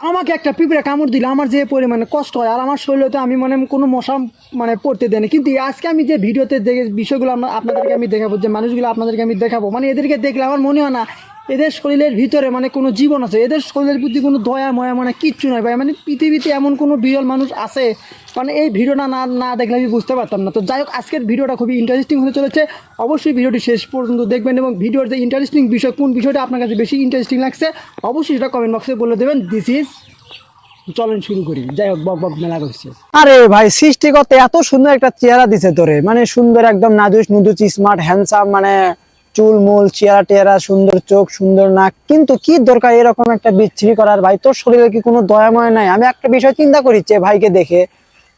আমাকে একটা পিঁপড়ে কামড় দিলে আমার যে পরিমাণে কষ্ট হয়, আর আমার শরীরে তো আমি মানে কোনো মশা মানে পড়তে দেয় না। কিন্তু আজকে আমি যে ভিডিওতে দেখে বিষয়গুলো আপনাদেরকে আমি দেখাবো, যে মানুষগুলো আপনাদেরকে আমি দেখাবো মানে এদেরকে দেখলে আমার মনে হয় না এদের শরীরের ভিতরে মানে কোনো জীবন আছে, এদের শরীরের প্রতি কোনো দয়া, ময়া মানে কিচ্ছু নয় ভাই। মানে পৃথিবীতে এমন কোনো বিরল মানুষ আছে মানে এই ভিডিওটা না না দেখলে আমি বুঝতে পারতাম না। তো যাই হোক, আজকের ভিডিওটা খুবই ইন্টারেস্টিং হতে চলেছে। অবশ্যই ভিডিওটি শেষ পর্যন্ত দেখবেন এবং ভিডিওর যে ইন্টারেস্টিং বিষয়, কোন বিষয়টা আপনার কাছে বেশি ইন্টারেস্টিং লাগছে, অবশ্যই সেটা কমেন্ট বক্সে বলে দেবেন। দিস ইজ চলেন শুরু করি। যাই হোক, বক বক, মেলা করছে। আরে ভাই, সৃষ্টিকর্তা এত সুন্দর একটা চেহারা দিছে তোরে। মানে সুন্দর একদম নাদুস, নুদুস স্মার্ট হ্যান্ডসাম মানে চুল মূল চেহারা টেহারা, সুন্দর চোখ, সুন্দর নাক। কিন্তু কি দরকার এরকম একটা বিচ্ছিরি করার? ভাই, তোর শরীরে কি কোনো দয়াময় নাই? আমি একটা বিষয় চিন্তা করি যে ভাইকে দেখে।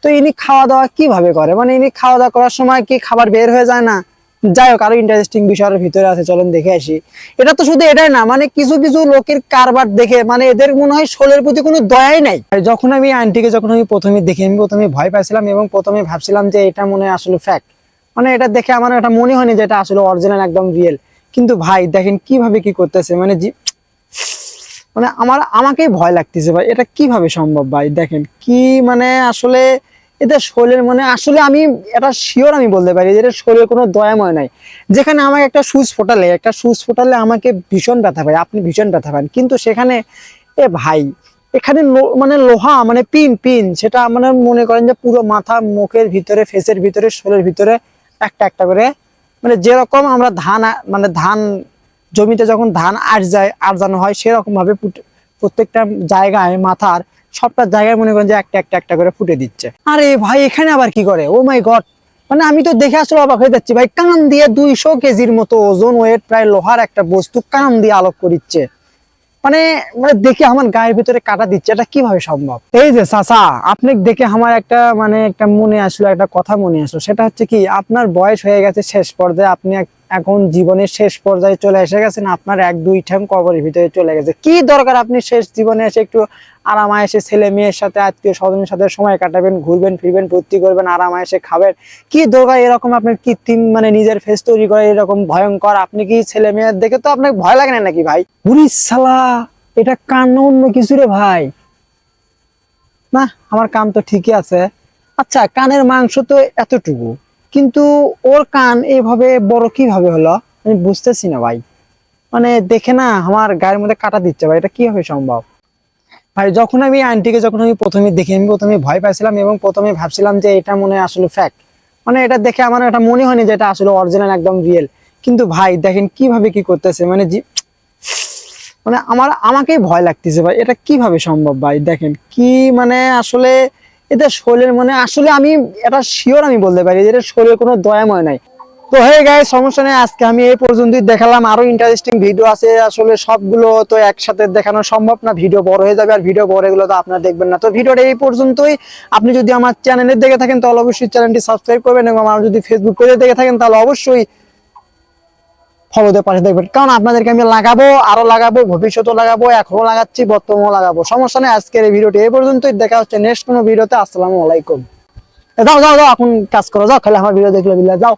তো ইনি খাওয়া দাওয়া কীভাবে করে? মানে ইনি খাওয়া দাওয়া করার সময় কি খাবার বের হয়ে যায় না? যাই হোক, আরও ইন্টারেস্টিং বিষয়ের ভিতরে আছে, চলেন দেখে আসি। এটা তো শুধু এটাই না মানে কিছু কিছু লোকের কারবার দেখে মানে এদের মনে হয় শোলের প্রতি কোনো দয়াই নাই। যখন আমি আন্টিকে, যখন আমি প্রথমে দেখি, আমি প্রথমে ভয় পাইছিলাম এবং প্রথমে ভাবছিলাম যে এটা মনে আসলে ফ্যাক্ট মানে এটা দেখে আমার এটা মনে হয়নি যে এটা আসলে অরিজিনাল একদম রিয়েল কিন্তু ভাই, দেখেন কীভাবে কি করতেছে মানে মানে আমার, আমাকেই ভয় লাগতেছে ভাই, এটা কীভাবে সম্ভব ভাই, দেখেন কি মানে আসলে এটা শরীরের মানে আসলে আমি, এটা শিওর আমি বলতে পারি যে এদের শরীরে কোনো দয়াময় নাই। যেখানে আমাকে একটা সুচ ফোটালে, একটা সুচ ফোটালে আমাকে ভীষণ ব্যথা পায়, আপনি ভীষণ ব্যথা পান। কিন্তু সেখানে, এ ভাই, এখানে মানে লোহা মানে পিন পিন, সেটা মানে মনে করেন যে পুরো মাথা, মুখের ভিতরে ফেসের ভিতরে, শরীরের ভিতরে একটা একটা করে। মানে যেরকম আমরা ধান মানে ধান জমিতে যখন ধান আট যায়, আরজানো হয় সেরকম ভাবে প্রত্যেকটা জায়গায়, মাথার সবটা জায়গায় মনে করেন যে একটা একটা একটা করে ফুটে দিচ্ছে। আরে ভাই, এখানে আবার কি করে? ও মাই গড মানে আমি তো দেখে আসলে অবাক হয়ে যাচ্ছি ভাই, কান দিয়ে দুইশো কেজির মতো ওজন ওয়েট প্রায় লোহার একটা বস্তু কান দিয়ে আলোক করিচ্ছে। মানে মানে দেখে আমার গায়ের ভিতরে কাটা দিচ্ছে, এটা কীভাবে সম্ভব? এই যে চাচা, আপনি দেখে আমার একটা মানে একটা মনে আসলো, একটা কথা মনে আসলো। সেটা হচ্ছে কি, আপনার বয়স হয়ে গেছে শেষ পর্যায়ে, আপনি এক- এখন জীবনের শেষ পর্যায়ে চলে এসে গেছেন আপনার এক, দুই ঠ্যাং কবরের ভিতরে চলে গেছে। কি দরকার আপনি শেষ জীবনে এসে একটু আরামায়েসে ছেলে মেয়ের সাথে, আত্মীয় স্বজনের সাথে সময় কাটাবেন, ঘুরবেন, ফিরবেন, ফুর্তি করবেন, আরামায়েসে খাবেন? কি দরকার এরকম আপনার কৃত্রিম মানে নিজের ফেস তৈরি করে এরকম ভয়ঙ্কর? আপনি কি ছেলে মেয়ের দেখে তো আপনার ভয় লাগে না নাকি ভাই? সালা এটা কান অন্য কিছু রে ভাই। না, আমার কান তো ঠিকই আছে। আচ্ছা কানের মাংস তো এতটুকু। কিন্তু ওর কান এইভাবে বড় কীভাবে হলো, আমি বুঝতেছি না ভাই। মানে দেখে না আমার গায়ের মধ্যে কাটা দিচ্ছে ভাই, এটা কীভাবে সম্ভব? ভাই, যখন আমি আন্টিকে যখন আমি প্রথমে দেখি, আমি প্রথমে ভয় পাইছিলাম এবং প্রথমে ভাবছিলাম যে এটা মনে আসলে ফ্যাক্ট মানে এটা দেখে আমার এটা মনে হয়নি যে এটা আসলে অরিজিনাল একদম রিয়েল কিন্তু ভাই, দেখেন কীভাবে কি করতেছে মানে মানে আমার, আমাকেই ভয় লাগতেছে ভাই, এটা কীভাবে সম্ভব ভাই? দেখেন কি মানে আসলে এদের শরীরের মানে আসলে আমি এটা শিওর আমি বলতে পারি যে এদের শরীরে কোনো দয়াময় নাই। তো হয়ে গায়ে সমস্যা নেই, আজকে আমি এই পর্যন্তই দেখালাম। আরও ইন্টারেস্টিং ভিডিও আছে, আসলে সবগুলো তো একসাথে দেখানো সম্ভব না ভিডিও বড় হয়ে যাবে আর ভিডিও বড় এগুলো তো আপনারা দেখবেন না। তো ভিডিওটা এই পর্যন্তই। আপনি যদি আমার চ্যানেলে দেখে থাকেন, তাহলে অবশ্যই চ্যানেলটি সাবস্ক্রাইব করবেন এবং আমার যদি ফেসবুক পেজে দেখে থাকেন, তাহলে অবশ্যই ফলোতে পাশে দেখবেন। কারণ আপনাদেরকে আমি লাগাবো, আরও লাগাবো, ভবিষ্যতেও লাগাবো এখনও লাগাচ্ছি, বর্তমানেও লাগাবো। সমস্যা নেই, আজকের এই ভিডিওটি এই পর্যন্তই। দেখা হচ্ছে নেক্সট কোনো ভিডিওতে। আসসালামু আলাইকুম। যাও যাও যাও, এখন কাজ করো, যাও, খালি আমার ভিডিও দেখলে বিল্লা যাও।